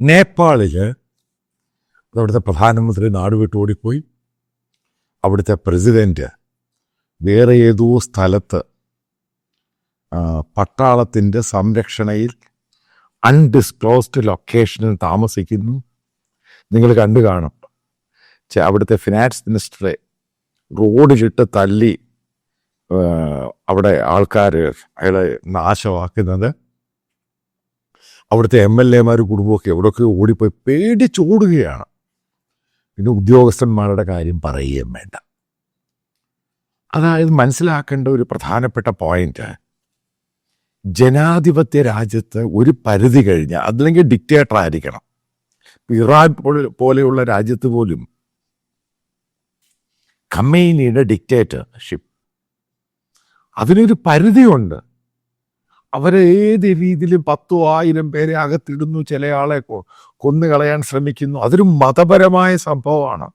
നേപ്പാളിൽ അവിടുത്തെ പ്രധാനമന്ത്രി നാടുവിട്ട് ഓടിപ്പോയി. അവിടുത്തെ പ്രസിഡന്റ് വേറെ ഏതോ സ്ഥലത്ത് പട്ടാളത്തിന്റെ സംരക്ഷണയിൽ അൺഡിസ്ക്ലോസ്ഡ് ലൊക്കേഷനിൽ താമസിക്കുന്നു. നിങ്ങൾ കണ്ടു കാണും. അവിടുത്തെ ഫിനാൻസ് മിനിസ്റ്ററെ റോഡിലിട്ട് തല്ലി അവിടെ ആൾക്കാർ അയാളെ നാശമാക്കുന്നത്. അവിടുത്തെ എം എൽ എമാർ കുടുംബമൊക്കെ എവിടെയൊക്കെ ഓടിപ്പോയി പേടിച്ചോടുകയാണ്. പിന്നെ ഉദ്യോഗസ്ഥന്മാരുടെ കാര്യം പറയുകയും വേണ്ട. അതായത് മനസ്സിലാക്കേണ്ട ഒരു പ്രധാനപ്പെട്ട പോയിന്റ് ജനാധിപത്യ രാജ്യത്ത് ഒരു പരിധി കഴിഞ്ഞ അതല്ലെങ്കിൽ ഡിക്റ്റേറ്റർ ആയിരിക്കണം. ഇറാൻ പോലെയുള്ള രാജ്യത്ത് പോലും കമ്മേനിയുടെ ഡിക്റ്റേറ്റർഷിപ്പ് അതിനൊരു പരിധിയുണ്ട്. അവരെ ഏത് രീതിയിലും പത്തോ ആയിരം പേരെ അകത്തിടുന്നു ചില ആളെ കൊന്നു കൊന്നുകളയാൻ ശ്രമിക്കുന്നു. അതൊരു മതപരമായ സംഭവമാണ്.